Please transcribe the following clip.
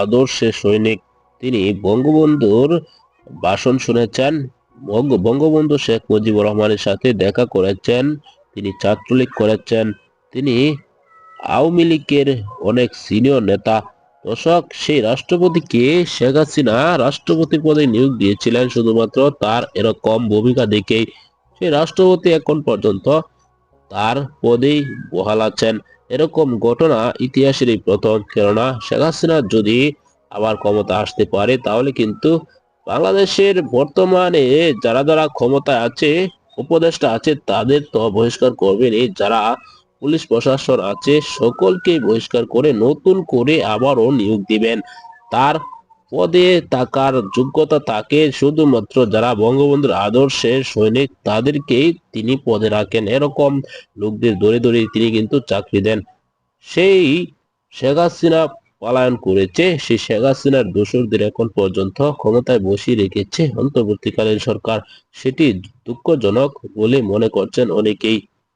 আদর্শের সৈনিক। তিনি বঙ্গবন্ধুর ভাষণ শুনেছেন। বঙ্গবন্ধু শেখ মুজিবুর রহমানের সাথে দেখা করেছেন। তিনি ছাত্রলীগ করেছেন। তিনি আওয়ামী লীগের অনেক সিনিয়র নেতা। দর্শক, সেই রাষ্ট্রপতিকে শেখ হাসিনা রাষ্ট্রপতি পদে নিয়োগ দিয়েছিলেন শুধুমাত্র তার এরকম ভূমিকা দেখেই। সেই রাষ্ট্রপতি এখন পর্যন্ত তার পদেই বহাল আছেন। এরকম ঘটনা ইতিহাসের এই প্রথম, কেননা শেখ হাসিনা যদি আবার ক্ষমতা আসতে পারে, তাহলে কিন্তু বাংলাদেশের বর্তমানে যারা যারা ক্ষমতায় আছে, উপদেষ্টা আছে, তাদের তো বহিষ্কার করবেনই যারা পুলিশ প্রশাসন আছে সকলকে বহিষ্কার করে নতুন করে আবারও নিয়োগ দিবেন। তার পদে থাকার যোগ্যতা থাকে, শুধুমাত্র যারা বঙ্গবন্ধুর আদর্শের সৈনিক, তাদেরকেই তিনি পদে রাখেন। এরকম লোকদের ধরে ধরে তিনি কিন্তু চাকরি দেন। সেই শেখ হাসিনা পলায়ন করেছে, সেই শেখ হাসিনার দোসরদের এখন পর্যন্ত ক্ষমতায় বসিয়ে রেখেছে। অন্তর্বর্তীকালীন সরকার সেটি দুঃখজনক বলে মনে করছেন অনেকেই।